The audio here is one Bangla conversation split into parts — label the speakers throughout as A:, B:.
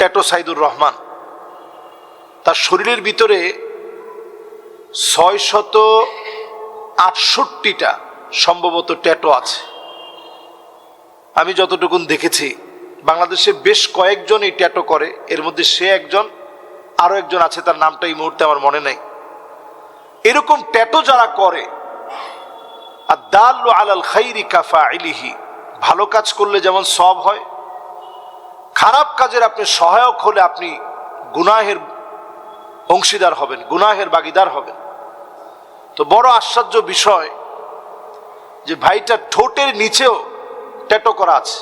A: ট্যাটো সাইদুর রহমান, তার শরীরের ভিতরে ছয় শত আটষট্টিটা সম্ভবত ট্যাটো আছে। আমি যতটুকুন দেখেছি, বাংলাদেশে বেশ কয়েকজন এই ট্যাটো করে, এর মধ্যে সে একজন, আরও একজন আছে, তার নামটা এই মুহূর্তে আমার মনে নেই। এরকম ট্যাটো যারা করে আর দাল্লু আলাল খাইরি কাফা ইলিহি ভালো কাজ করলে যেমন সব হয় খারাপ কাজের আপনি সহায়ক হলে আপনি গুনাহের অংশীদার হবেন, গুনাহের বাগিদার হবেন। তো বড় আশ্চর্য বিষয় যে ভাইটা ঠোঁটের নিচেও ট্যাটো করা আছে।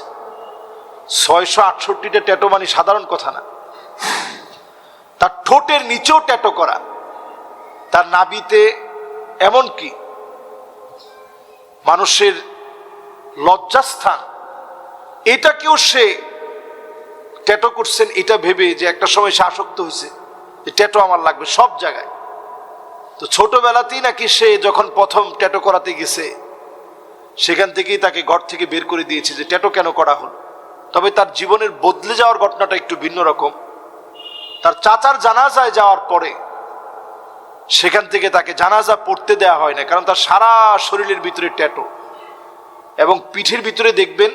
A: ছয়শো আটষট্টিটা ট্যাটো মানে সাধারণ কথা না। তার ঠোঁটের নিচেও ট্যাটো করা। তার নাবিতে এমন কি? মানুষের লজ্জাস্থান। এটাকেও সে ট্যাটো করছেন, এটা ভেবে যে একটা সময় সে আসক্ত হয়েছে। যে ট্যাটো আমার লাগবে সব জায়গায়। তো ছোটবেলাতেই নাকি সে যখন প্রথম ট্যাটো করাতে গেছে, সেখান থেকেই তাকে ঘর থেকে বের করে দিয়েছে যে ট্যাটো কেন করা হল। তবে তার জীবনের বদলে যাওয়ার ঘটনাটা একটু ভিন্ন রকম। তার চাচার জানাজায় যাওয়ার পরে, সেখান থেকে তাকে জানাজা পড়তে দেওয়া হয় না, কারণ তার সারা শরীরের ভিতরে ট্যাটো। এবং পিঠের ভিতরে দেখবেন,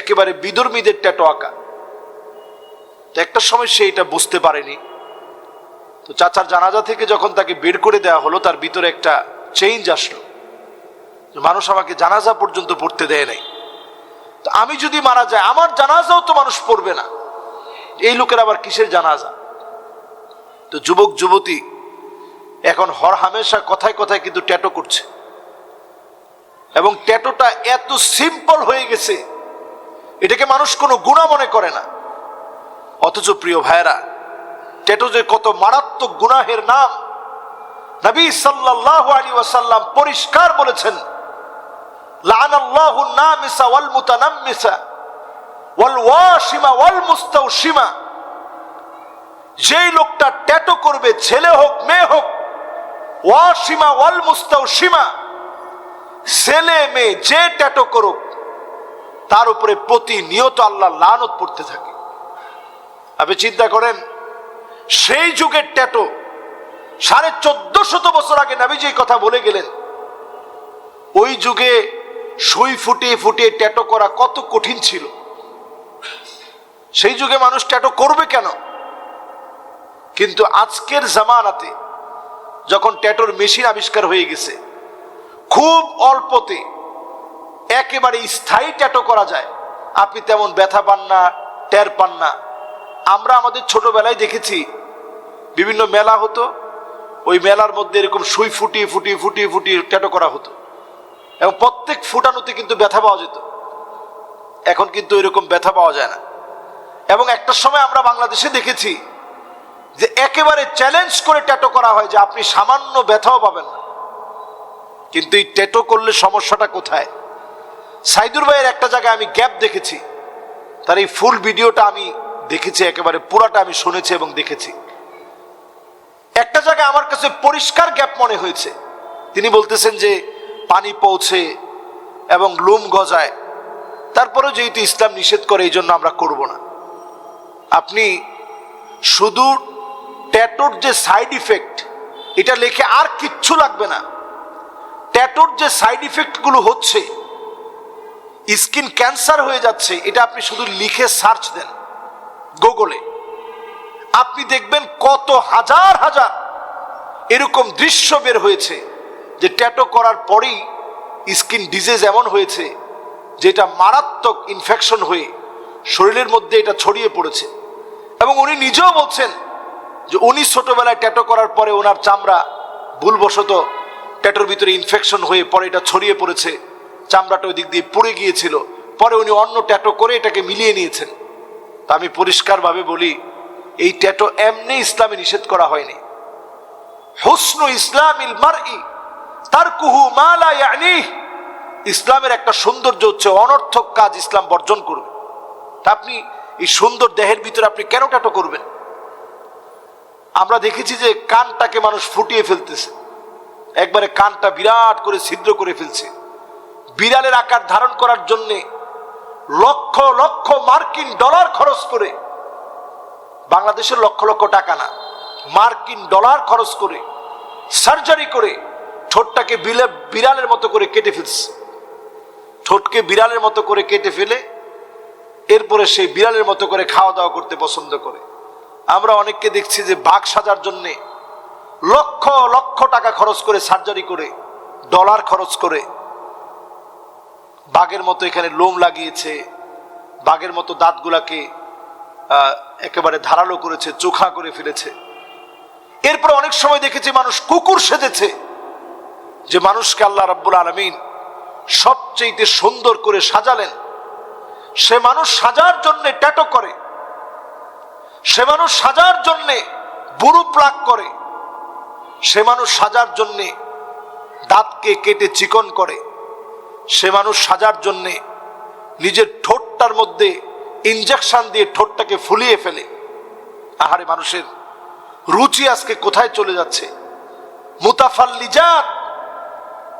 A: একেবারে বিদর্মীদের ট্যাটো আঁকা তো একটা সময় সে এটা বুঝতে পারেনি। তো চাচার জানাজা থেকে যখন তাকে বের করে দেওয়া হলো, তার ভিতরে একটা চেঞ্জ আসলো। মানুষ আমাকে জানাজা পর্যন্ত পড়তে দেয় নাই। তো আমি যদি মারা যায় আমার জানাজাও তো মানুষ পড়বে না। এই লোকের আবার কিসের জানাজা? তো যুবক, যুবতী, এখন হর হামেশা কথায় কথায় কিন্তু ট্যাটো করছে। এবং ট্যাটোটা এত সিম্পল হয়ে গেছে, এটাকে মানুষ কোনো গুণা মনে করে না। অথচ প্রিয় ভাইরা ট্যাটো যে কত মারাত্মক গুনাহের নাম নবী সাল্লাল্লাহু আলী ওয়াসাল্লাম পরিষ্কার বলেছেন, লানাল্লাহু নামিসা ওয়াল মুতানাম্মিসা ওয়াল ওয়াশিমা ওয়াল মুস্তাওশিমা। যেই লোকটা ট্যাটো করবে, ছেলে হোক, মেয়ে হোক, ওয়াশিমা ওয়াল মুস্তাওশিমা, ছেলে মেয়ে যে ট্যাটো করুক, তার উপরে প্রতিনিয়ত আল্লাহ লানত পড়তে থাকে। আপনি চিন্তা করেন, সেই যুগের ট্যাটো, সাড়ে চোদ্দ শত বছর আগে নাবিজি কথা বলে গেলেন, ওই যুগে সুই ফুটিয়ে ফুটিয়ে ট্যাটো করা কত কঠিন ছিল। সেই যুগে মানুষ ট্যাটো করবে কেন? কিন্তু আজকের জামানাতে যখন ট্যাটোর মেশিন আবিষ্কার হয়ে গেছে, খুব অল্পতে একেবারে স্থায়ী ট্যাটো করা যায়। আপনি তেমন ব্যথা পান না, টের পান না। আমরা আমাদের ছোটবেলায় দেখেছি, বিভিন্ন মেলা হতো, ওই মেলার মধ্যে এরকম সুই ফুটিয়ে ফুটিয়ে ফুটিয়ে ফুটিয়ে ট্যাটো করা হতো। এবং প্রত্যেক ফুটানোতে কিন্তু ব্যথা পাওয়া যেত। এখন কিন্তু এরকম ব্যথা পাওয়া যায় না। এবং একটা সময় আমরা বাংলাদেশে দেখেছি যে একেবারে চ্যালেঞ্জ করে ট্যাটো করা হয় যে আপনি সামান্য ব্যথাও পাবেন না। কিন্তু এই ট্যাটো করলে সমস্যাটা কোথায়? সাইদুর ভাইয়ের একটা জায়গায় আমি গ্যাপ দেখেছি। তার এই ফুল ভিডিওটা আমি দেখেছি, একেবারে পুরাটা আমি শুনেছি এবং দেখেছি। একটা জায়গায় আমার কাছে পরিষ্কার গ্যাপ মনে হয়েছে। তিনি বলতেছেন যে, পানি পৌঁছে এবং লুম গজায়। তারপরেও যেহেতু ইসলাম নিষেধ করে, এই জন্য আমরা করব না। আপনি শুধু ট্যাটোর যে সাইড ইফেক্ট, এটা লেখে আর কিচ্ছু লাগবে না। ট্যাটোর যে সাইড ইফেক্টগুলো হচ্ছে, স্কিন ক্যান্সার হয়ে যাচ্ছে, এটা আপনি শুধু লিখে সার্চ দেন। গুগলে। আপনি দেখবেন কত হাজার হাজার এরকম দৃশ্য বের হয়েছে যে ট্যাটো করার পরেই স্কিন ডিজিজ এমন হয়েছে যেটা মারাত্মক ইনফেকশন হয়ে শরীরের মধ্যে এটা ছড়িয়ে পড়েছে। এবং উনি নিজেও বলছেন যে উনি ছোটবেলায় ট্যাটো করার পরে ওনার চামড়া ভুলবশত ট্যাটোর ভিতরে ইনফেকশন হয়ে পরে এটা ছড়িয়ে পড়েছে, চামড়াটা ওই দিক দিয়ে পুড়ে গিয়েছিল, পরে উনি অন্য ট্যাটো করে এটাকে মিলিয়ে নিয়েছেন। তা আমি পরিষ্কারভাবে বলি, এই ট্যাটো এমনি ইসলামে নিষেধ করা হয়নি। হুসনু ইয়ানি ইসলামের একটা সৌন্দর্য হচ্ছে অনর্থক কাজ ইসলাম বর্জন করবে। তা আপনি এই সুন্দর দেহের ভিতরে আপনি কেন ট্যাটো করবেন? আমরা দেখেছি যে কানটাকে মানুষ ফুটিয়ে ফেলতেছে। একবারে কানটা বিরাট করে ছিদ্র করে ফেলছে। বিড়ালের আকার ধারণ করার জন্যে লক্ষ লক্ষ মার্কিন ডলার খরচ করে। বাংলাদেশের লক্ষ লক্ষ টাকা না, মার্কিন ডলার খরচ করে, সার্জারি করে, ঠোঁটটাকে বিলে বিড়ালের মতো করে কেটে ফেলছে। ঠোঁটকে বিড়ালের মতো করে কেটে ফেলে, এরপরে সেই বিড়ালের মতো করে খাওয়া দাওয়া করতে পছন্দ করে। আমরা অনেককে দেখছি যে বাঘ সাজার জন্যে লক্ষ লক্ষ টাকা খরচ করে সার্জারি করে, ডলার খরচ করে বাঘের মতো এখানে লোম লাগিয়েছে, বাঘের মতো দাঁতগুলাকে একেবারে ধারালো করেছে, চোখা করে ফেলেছে। এরপর অনেক সময় দেখেছি মানুষ কুকুর সেজেছে, যে মানুষকে আল্লাহ রাব্বুল আলমিন সবচেয়ে সুন্দর করে সাজালেন। সে মানুষ সাজার জন্যে ট্যাটো করে, সে মানুষ সাজার জন্যে বুড়ু প্লাক করে, সে মানুষ সাজার জন্যে দাঁতকে কেটে চিকন করে। সে মানুষ সাজার জন্যে নিজের ঠোঁটটার মধ্যে ইঞ্জেকশন দিয়ে ঠোঁটটাকে ফুলিয়ে ফেলে। আহারে মানুষের রুচি আজকে কোথায় চলে যাচ্ছে? মুতাফাল্লিজাত!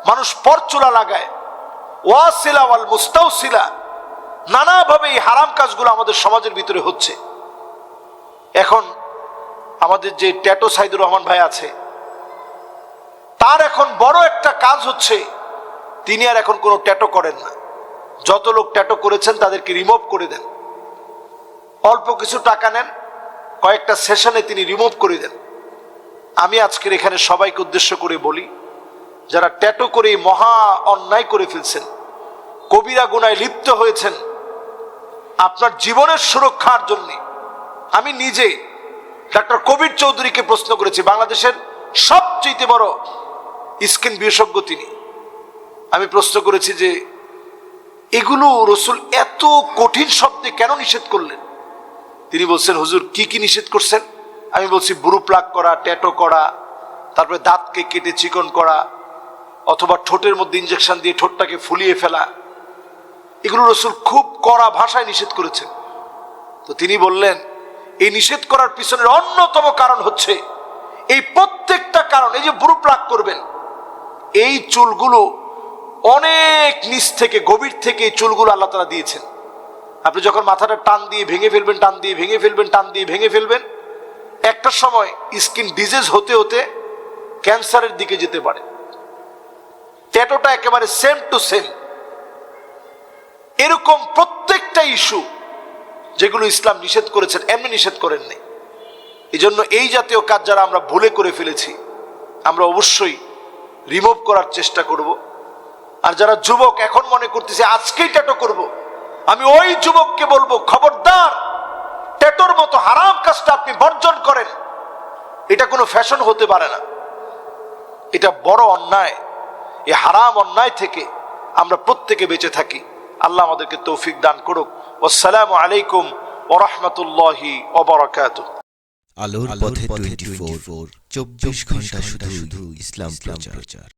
A: মানুষ পরচুলা লাগায়। ওয়াসিলা ওয়াল মুস্তাউসিলা! নানাভাবে এই হারাম কাজগুলো আমাদের সমাজের ভিতরে হচ্ছে। এখন আমাদের যে ট্যাটো সাইদুর রহমান ভাই আছে, তার এখন বড় একটা কাজ হচ্ছে তিনি আর এখন কোনো ট্যাটো করেন না। যত লোক ট্যাটো করেছেন, তাদেরকে রিমুভ করে দেন। অল্প কিছু টাকা নেন, কয়েকটা সেশনে তিনি রিমুভ করে দেন। আমি আজকের এখানে সবাইকে উদ্দেশ্য করে বলি, যারা ট্যাটো করে মহা অন্যায় করে ফেলছেন, কবিরা গুনায় লিপ্ত হয়েছেন, আপনার জীবনের সুরক্ষার জন্য, আমি নিজে ডাক্তার কবির চৌধুরীকে প্রশ্ন করেছি, বাংলাদেশের সবচেয়ে বড় স্কিন বিশেষজ্ঞ তিনি। আমি প্রশ্ন করেছি যে, এগুলো রসুল এত কঠিন শব্দে কেন নিষেধ করলেন? তিনি বলছেন, হুজুর, কি কি নিষেধ করছেন? আমি বলছি, বুড়ু প্লাক করা, ট্যাটো করা, তারপরে দাঁতকে কেটে চিকন করা, অথবা ঠোঁটের মধ্যে ইঞ্জেকশন দিয়ে ঠোঁটটাকে ফুলিয়ে ফেলা। এগুলো রসুল খুব কড়া ভাষায় নিষেধ করেছেন। তো তিনি বললেন, এই নিষেধ করার পিছনের অন্যতম কারণ হচ্ছে, এই প্রত্যেকটা কারণ, এই যে বুড়ো প্লাক করবেন, এই চুলগুলো অনেক নিচ থেকে, গভীর থেকে চুলগুলো আল্লাহ তালা দিয়েছেন। আপনি যখন মাথাটা টান দিয়ে ভেঙে ফেলবেন, টান দিয়ে ভেঙে ফেলবেন, টান দিয়ে ভেঙে ফেলবেন, একটা সময় স্কিন ডিজিজ হতে হতে ক্যান্সারের দিকে যেতে পারে। ট্যাটোটা একেবারে সেম টু সেম। এরকম প্রত্যেকটা ইস্যু যেগুলো ইসলাম নিষেধ করেছেন, এমনি নিষেধ করেননি। এই জন্য এই জাতীয় কাজ যারা আমরা ভুলে করে ফেলেছি, আমরা অবশ্যই রিমুভ করার চেষ্টা করব। আর যারা যুবক এখন মনে করতেছে, আজকেই ট্যাটো করব। আমি ওই যুবককে বলব, খবরদার ট্যাটোর মতো হারাম কাজটা আপনি বর্জন করেন। এটা কোনো ফ্যাশন হতে পারে না। এটা বড় অন্যায়। এই হারাম অন্যায় থেকে আমরা প্রত্যেকে বেঁচে থাকি। আল্লাহ আমাদেরকে তৌফিক দান করুক। আসসালামু আলাইকুম ওরহমতুল্লাহি ওবরাকাত
B: আলোর পথে টোয়েন্টি ফোর চব্বিশ ঘণ্টা শুধু শুধু ইসলাম প্রচার।